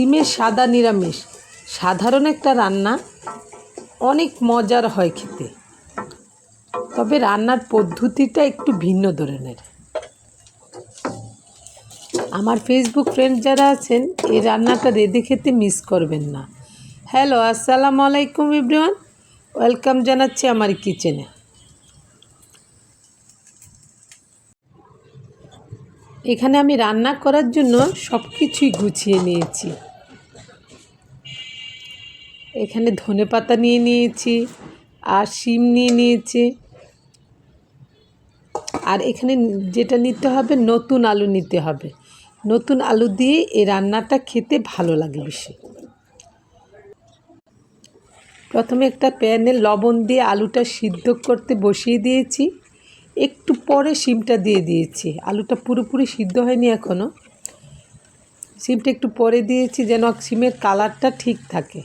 সিমের সাদা নিরামিষ। সাধারণ একটা রান্না, অনেক মজার হয় খেতে। তবে রান্নার পদ্ধতিটা একটু ভিন্ন ধরনের। আমার ফেসবুক ফ্রেন্ড যারা আছেন, এই রান্নাটা রেঁধে খেতে মিস করবেন না। হ্যালো আসসালামু আলাইকুম ইব্রিওয়ান ওয়েলকাম জানাচ্ছি আমার কিচেনে এখানে আমি রান্না করার জন্য সব কিছুই গুছিয়ে নিয়েছি। এখানে ধনে পাতা নিয়ে নিয়েছি আর শিম নিয়ে নিয়েছি। আর এখানে যেটা নিতে হবে, নতুন আলু নিতে হবে। নতুন আলু দিয়ে এই রান্নাটা খেতে ভালো লাগে বেশি। প্রথমে একটা প্যানে লবণ দিয়ে আলুটা সিদ্ধ করতে বসিয়ে দিয়েছি। একটু পরে শিমটা দিয়ে দিয়েছি। আলুটা পুরোপুরি সিদ্ধ হয়নি এখনও শিমটা একটু পরে দিয়েছি যেন শিমের কালারটা ঠিক থাকে।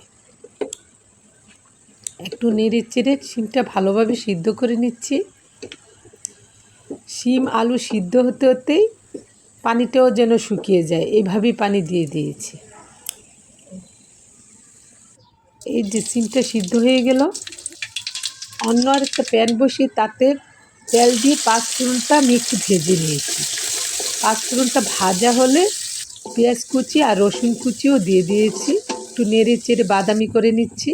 একটু নেড়ে চেড়ে শিমটা ভালোভাবে সিদ্ধ করে নিচ্ছি। শিম, আলু সিদ্ধ হতে হতেই পানিটাও যেন শুকিয়ে যায় এইভাবেই পানি দিয়ে দিয়েছি। এই যে সিমটা সিদ্ধ হয়ে গেল। অন্য আর একটা প্যান বসিয়ে তাতে তেল দিয়ে পাঁচফোড়নটা আমি একটু ভেজে নিয়েছি। পাঁচ পাঁচফোড়নটা ভাজা হলে পেঁয়াজ কুচি আর রসুন কুচিও দিয়ে দিয়েছি। একটু নেড়ে চেড়ে বাদামি করে নিচ্ছি।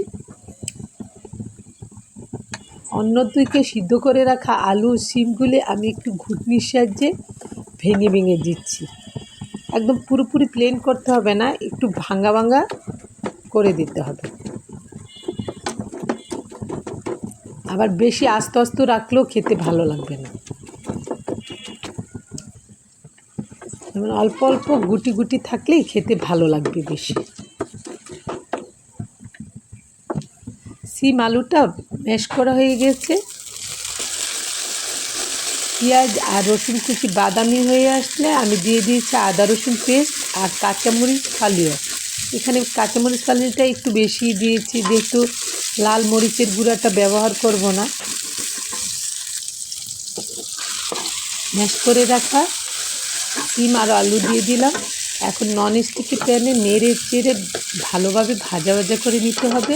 অন্য দিকে সিদ্ধ করে রাখা আলু সিমগুলি আমি একটু ঘুটনির সাহায্যে ভেঙে ভেঙে দিচ্ছি। একদম পুরোপুরি প্লেন করতে হবে না, একটু ভাঙ্গা ভাঙ্গা করে দিতে হবে। আবার বেশি আস্তে আস্তে রাখলেও খেতে ভালো লাগবে না। যেমন অল্প অল্প গুটি গুটি থাকলেই খেতে ভালো লাগবে বেশি। সিম আলুটা ম্যাশ করা হয়ে গেছে। পেঁয়াজ আর রসুন কুচি বাদামি হয়ে আসলে আমি দিয়ে দিয়েছি আদা রসুন পেস্ট আর কাঁচামরিচ ফালিও এখানে কাঁচামরিচ ফালিটা একটু বেশি দিয়েছি, যেহেতু লাল মরিচের গুঁড়াটা ব্যবহার করব না। ম্যাশ করে রাখা সিম আর আলু দিয়ে দিলাম। এখন নন স্টিকি প্যানে নেড়ে চেড়ে ভালোভাবে ভাজা ভাজা করে নিতে হবে।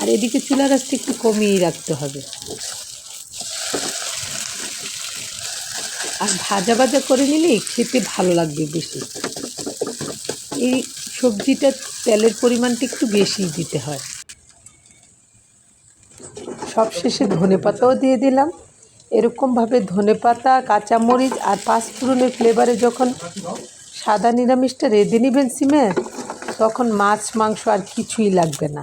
আর এদিকে চুলা রাসটা একটু কমিয়ে রাখতে হবে। আর ভাজা ভাজা করে নিলেই খেতে ভালো লাগবে বেশি। এই সবজিটা তেলের পরিমাণটা একটু বেশি দিতে হয়। সবশেষে ধনে পাতাও দিয়ে দিলাম। এরকমভাবে ধনে পাতা কাঁচামরিচ আর পাঁচফোড়নের ফ্লেভারে যখন সাদা নিরামিষটা রেঁধে নেবেন সিমে, তখন মাছ, মাংস আর কিছুই লাগবে না।